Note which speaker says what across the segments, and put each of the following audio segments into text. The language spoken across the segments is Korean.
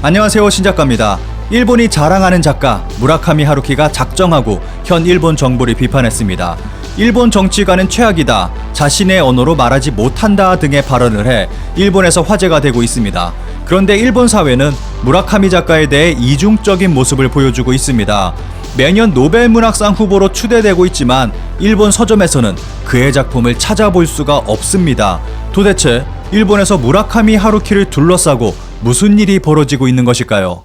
Speaker 1: 안녕하세요 신작가입니다. 일본이 자랑하는 작가 무라카미 하루키가 작정하고 현 일본 정부를 비판했습니다. 일본 정치가는 최악이다, 자신의 언어로 말하지 못한다 등의 발언을 해 일본에서 화제가 되고 있습니다. 그런데 일본 사회는 무라카미 작가에 대해 이중적인 모습을 보여주고 있습니다. 매년 노벨 문학상 후보로 추대되고 있지만 일본 서점에서는 그의 작품을 찾아볼 수가 없습니다. 도대체 일본에서 무라카미 하루키를 둘러싸고 무슨 일이 벌어지고 있는 것일까요?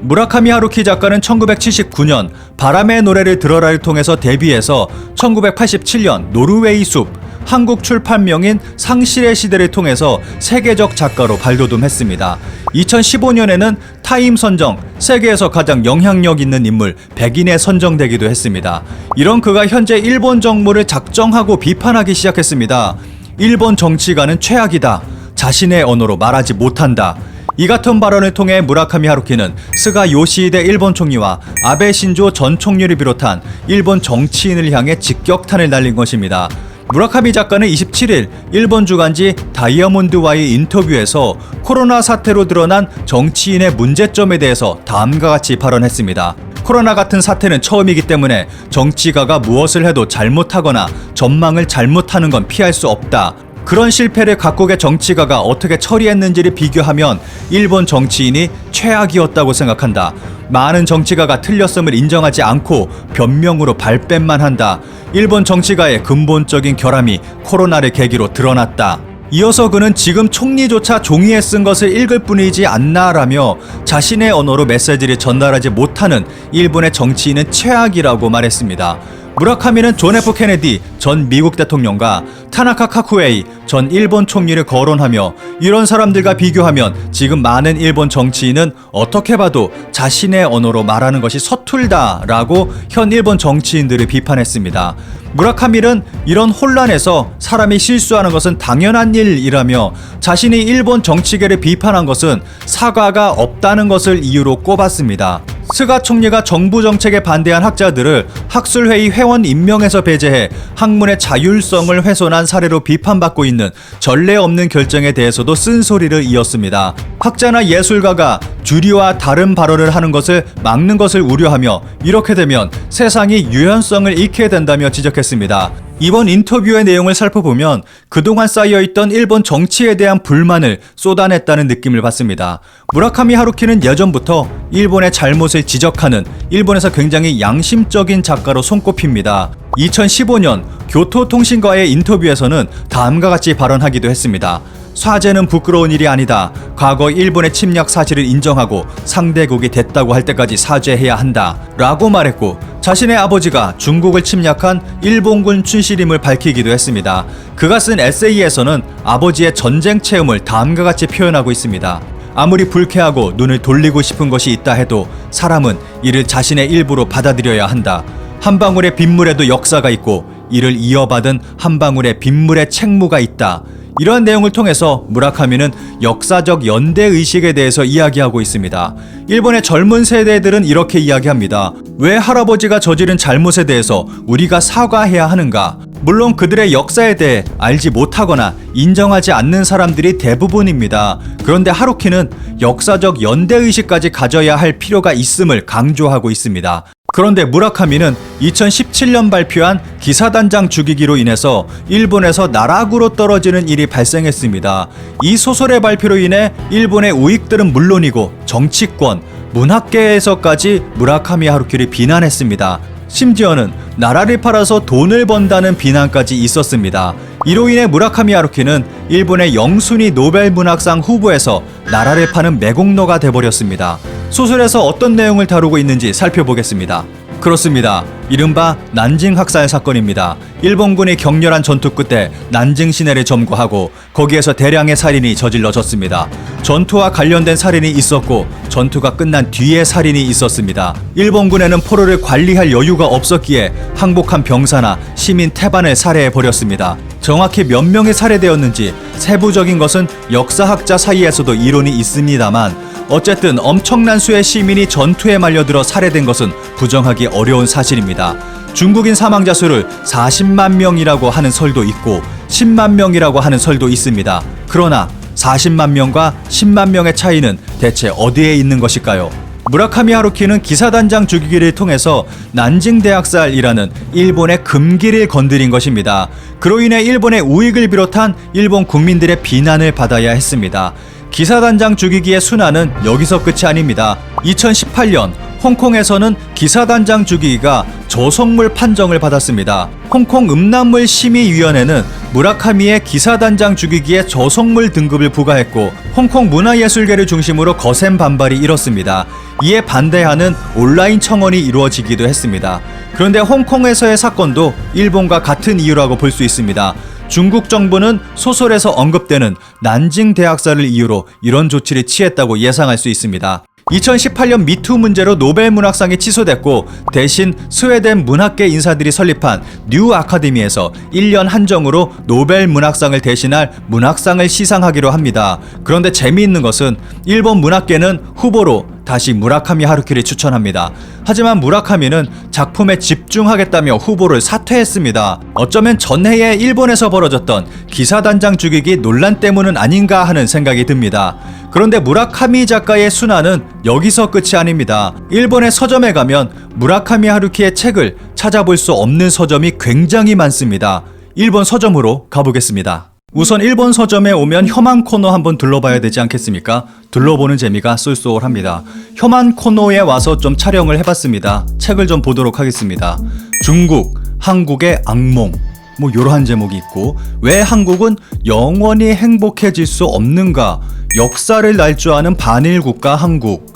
Speaker 1: 무라카미 하루키 작가는 1979년 바람의 노래를 들어라를 통해서 데뷔해서 1987년 노르웨이 숲, 한국 출판명인 상실의 시대를 통해서 세계적 작가로 발돋움했습니다. 2015년에는 타임 선정 세계에서 가장 영향력 있는 인물 100인에 선정되기도 했습니다. 이런 그가 현재 일본 정부를 작정하고 비판하기 시작했습니다. 일본 정치가는 최악이다. 자신의 언어로 말하지 못한다. 이 같은 발언을 통해 무라카미 하루키는 스가 요시히데 일본 총리와 아베 신조 전 총리를 비롯한 일본 정치인을 향해 직격탄을 날린 것입니다. 무라카미 작가는 27일 일본 주간지 다이아몬드와의 인터뷰에서 코로나 사태로 드러난 정치인의 문제점에 대해서 다음과 같이 발언했습니다. 코로나 같은 사태는 처음이기 때문에 정치가가 무엇을 해도 잘못하거나 전망을 잘못하는 건 피할 수 없다. 그런 실패를 각국의 정치가가 어떻게 처리했는지를 비교하면 일본 정치인이 최악이었다고 생각한다. 많은 정치가가 틀렸음을 인정하지 않고 변명으로 발뺌만 한다. 일본 정치가의 근본적인 결함이 코로나를 계기로 드러났다. 이어서 그는 지금 총리조차 종이에 쓴 것을 읽을 뿐이지 않나라며 자신의 언어로 메시지를 전달하지 못하는 일본의 정치인은 최악이라고 말했습니다. 무라카미는 존 F 케네디 전 미국 대통령과 타나카 카쿠에이 전 일본 총리를 거론하며 이런 사람들과 비교하면 지금 많은 일본 정치인은 어떻게 봐도 자신의 언어로 말하는 것이 서툴다라고 현 일본 정치인들을 비판했습니다. 무라카미는 이런 혼란에서 사람이 실수하는 것은 당연한 일이라며 자신이 일본 정치계를 비판한 것은 사과가 없다는 것을 이유로 꼽았습니다. 스가 총리가 정부 정책에 반대한 학자들을 학술회의 회원 임명에서 배제해 학문의 자율성을 훼손한 사례로 비판받고 있는 전례 없는 결정에 대해서도 쓴소리를 이었습니다. 학자나 예술가가 주리와 다른 발언을 하는 것을 막는 것을 우려하며 이렇게 되면 세상이 유연성을 잃게 된다며 지적했습니다. 이번 인터뷰의 내용을 살펴보면 그동안 쌓여있던 일본 정치에 대한 불만을 쏟아냈다는 느낌을 받습니다. 무라카미 하루키는 예전부터 일본의 잘못을 지적하는 일본에서 굉장히 양심적인 작가로 손꼽힙니다. 2015년 교토통신과의 인터뷰에서는 다음과 같이 발언하기도 했습니다. 사죄는 부끄러운 일이 아니다. 과거 일본의 침략 사실을 인정하고 상대국이 됐다고 할 때까지 사죄해야 한다. 라고 말했고, 자신의 아버지가 중국을 침략한 일본군 춘실임을 밝히기도 했습니다. 그가 쓴 에세이에서는 아버지의 전쟁 체험을 다음과 같이 표현하고 있습니다. 아무리 불쾌하고 눈을 돌리고 싶은 것이 있다 해도 사람은 이를 자신의 일부로 받아들여야 한다. 한 방울의 빗물에도 역사가 있고 이를 이어받은 한 방울의 빗물의 책무가 있다. 이러한 내용을 통해서 무라카미는 역사적 연대 의식에 대해서 이야기하고 있습니다. 일본의 젊은 세대들은 이렇게 이야기합니다. 왜 할아버지가 저지른 잘못에 대해서 우리가 사과해야 하는가? 물론 그들의 역사에 대해 알지 못하거나 인정하지 않는 사람들이 대부분입니다. 그런데 하루키는 역사적 연대 의식까지 가져야 할 필요가 있음을 강조하고 있습니다. 그런데 무라카미는 2017년 발표한 기사단장 죽이기로 인해서 일본에서 나락으로 떨어지는 일이 발생했습니다. 이 소설의 발표로 인해 일본의 우익들은 물론이고 정치권, 문학계에서까지 무라카미 하루키를 비난했습니다. 심지어는 나라를 팔아서 돈을 번다는 비난까지 있었습니다. 이로 인해 무라카미 하루키는 일본의 영순위 노벨 문학상 후보에서 나라를 파는 매국노가 돼버렸습니다. 소설에서 어떤 내용을 다루고 있는지 살펴보겠습니다. 그렇습니다. 이른바 난징 학살 사건입니다. 일본군이 격렬한 전투 끝에 난징 시내를 점거하고 거기에서 대량의 살인이 저질러졌습니다. 전투와 관련된 살인이 있었고 전투가 끝난 뒤에 살인이 있었습니다. 일본군에는 포로를 관리할 여유가 없었기에 항복한 병사나 시민 태반을 살해해 버렸습니다. 정확히 몇 명이 살해되었는지 세부적인 것은 역사학자 사이에서도 이론이 있습니다만 어쨌든 엄청난 수의 시민이 전투에 말려들어 살해된 것은 부정하기 어려운 사실입니다. 중국인 사망자 수를 40만 명이라고 하는 설도 있고 10만 명이라고 하는 설도 있습니다. 그러나 40만 명과 10만 명의 차이는 대체 어디에 있는 것일까요? 무라카미 하루키는 기사단장 죽이기를 통해서 난징 대학살이라는 일본의 금기를 건드린 것입니다. 그로 인해 일본의 우익을 비롯한 일본 국민들의 비난을 받아야 했습니다. 기사단장 죽이기의 순환은 여기서 끝이 아닙니다. 2018년 홍콩에서는 기사단장 죽이기가 저속물 판정을 받았습니다. 홍콩 음란물 심의위원회는 무라카미의 기사단장 죽이기에 저속물 등급을 부과했고 홍콩 문화예술계를 중심으로 거센 반발이 일었습니다. 이에 반대하는 온라인 청원이 이루어지기도 했습니다. 그런데 홍콩에서의 사건도 일본과 같은 이유라고 볼 수 있습니다. 중국 정부는 소설에서 언급되는 난징 대학살을 이유로 이런 조치를 취했다고 예상할 수 있습니다. 2018년 미투 문제로 노벨 문학상이 취소됐고 대신 스웨덴 문학계 인사들이 설립한 뉴 아카데미에서 1년 한정으로 노벨 문학상을 대신할 문학상을 시상하기로 합니다. 그런데 재미있는 것은 일본 문학계는 후보로 다시 무라카미 하루키를 추천합니다. 하지만 무라카미는 작품에 집중하겠다며 후보를 사퇴했습니다. 어쩌면 전해에 일본에서 벌어졌던 기사단장 죽이기 논란 때문은 아닌가 하는 생각이 듭니다. 그런데 무라카미 작가의 순환은 여기서 끝이 아닙니다. 일본의 서점에 가면 무라카미 하루키의 책을 찾아볼 수 없는 서점이 굉장히 많습니다. 일본 서점으로 가보겠습니다. 우선 일본 서점에 오면 혐한 코너 한번 둘러봐야 되지 않겠습니까? 둘러보는 재미가 쏠쏠합니다. 혐한 코너에 와서 좀 촬영을 해봤습니다. 책을 좀 보도록 하겠습니다. 중국, 한국의 악몽. 뭐 이러한 제목이 있고 왜 한국은 영원히 행복해질 수 없는가? 역사를 날줄 아는 반일 국가 한국.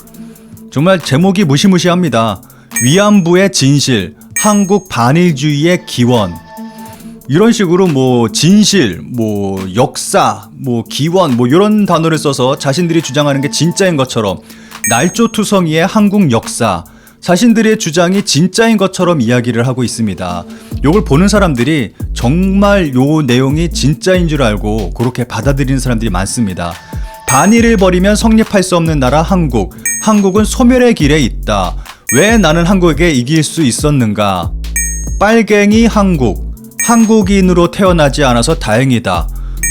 Speaker 1: 정말 제목이 무시무시합니다. 위안부의 진실, 한국 반일주의의 기원. 이런 식으로 뭐 진실, 뭐 역사, 뭐 기원, 뭐 이런 단어를 써서 자신들이 주장하는 게 진짜인 것처럼 날조투성이의 한국 역사, 자신들의 주장이 진짜인 것처럼 이야기를 하고 있습니다. 요걸 보는 사람들이 정말 요 내용이 진짜인 줄 알고 그렇게 받아들이는 사람들이 많습니다. 반일을 벌이면 성립할 수 없는 나라 한국. 한국은 소멸의 길에 있다. 왜 나는 한국에게 이길 수 있었는가? 빨갱이 한국. 한국인으로 태어나지 않아서 다행이다.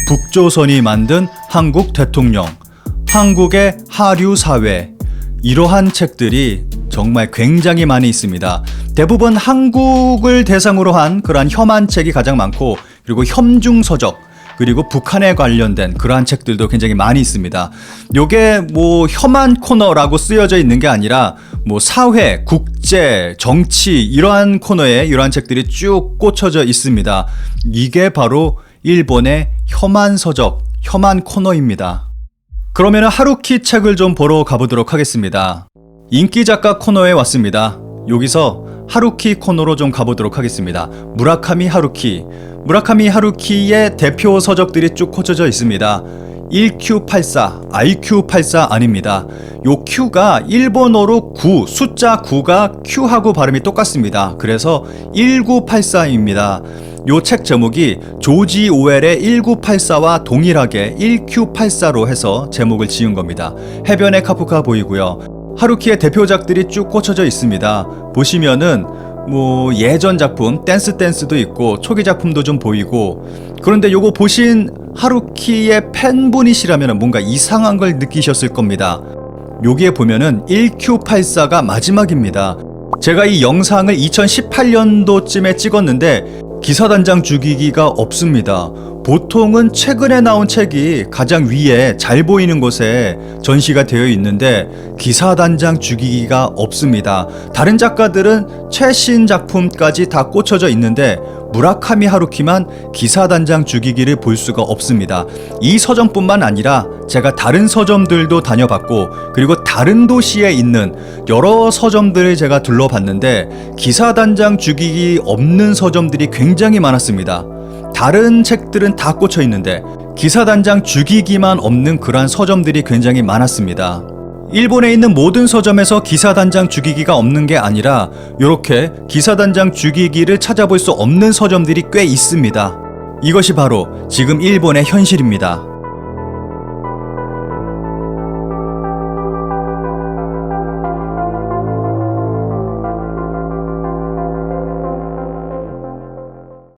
Speaker 1: 북조선이 만든 한국 대통령. 한국의 하류 사회. 이러한 책들이 정말 굉장히 많이 있습니다. 대부분 한국을 대상으로 한 그러한 혐한 책이 가장 많고 그리고 혐중 서적 그리고 북한에 관련된 그러한 책들도 굉장히 많이 있습니다. 요게 뭐 혐한 코너라고 쓰여져 있는 게 아니라 뭐 사회, 국제, 정치 이러한 코너에 이러한 책들이 쭉 꽂혀져 있습니다. 이게 바로 일본의 혐한 서적, 혐한 코너입니다. 그러면 하루키 책을 좀 보러 가보도록 하겠습니다. 인기 작가 코너에 왔습니다. 여기서 하루키 코너로 좀 가보도록 하겠습니다. 무라카미 하루키. 무라카미 하루키의 대표 서적들이 쭉 꽂혀져 있습니다. 1Q84, IQ84 아닙니다. 요 Q가 일본어로 9, 숫자 9가 Q하고 발음이 똑같습니다. 그래서 1984입니다. 요 책 제목이 조지 오웰의 1984와 동일하게 1Q84로 해서 제목을 지은 겁니다. 해변의 카프카 보이고요. 하루키의 대표작들이 쭉 꽂혀져 있습니다. 보시면은 뭐 예전 작품 댄스 댄스도 있고 초기 작품도 좀 보이고 그런데 요거 보신 하루키의 팬분이시라면 뭔가 이상한 걸 느끼셨을 겁니다. 여기에 보면은 1Q84가 마지막입니다. 제가 이 영상을 2018년도쯤에 찍었는데 기사단장 죽이기가 없습니다. 보통은 최근에 나온 책이 가장 위에 잘 보이는 곳에 전시가 되어 있는데 기사단장 죽이기가 없습니다. 다른 작가들은 최신 작품까지 다 꽂혀져 있는데 무라카미 하루키만 기사단장 죽이기를 볼 수가 없습니다. 이 서점뿐만 아니라 제가 다른 서점들도 다녀봤고 그리고 다른 도시에 있는 여러 서점들을 제가 둘러봤는데 기사단장 죽이기 없는 서점들이 굉장히 많았습니다. 다른 책들은 다 꽂혀 있는데 기사단장 죽이기만 없는 그러한 서점들이 굉장히 많았습니다. 일본에 있는 모든 서점에서 기사단장 죽이기가 없는 게 아니라 이렇게 기사단장 죽이기를 찾아볼 수 없는 서점들이 꽤 있습니다. 이것이 바로 지금 일본의 현실입니다.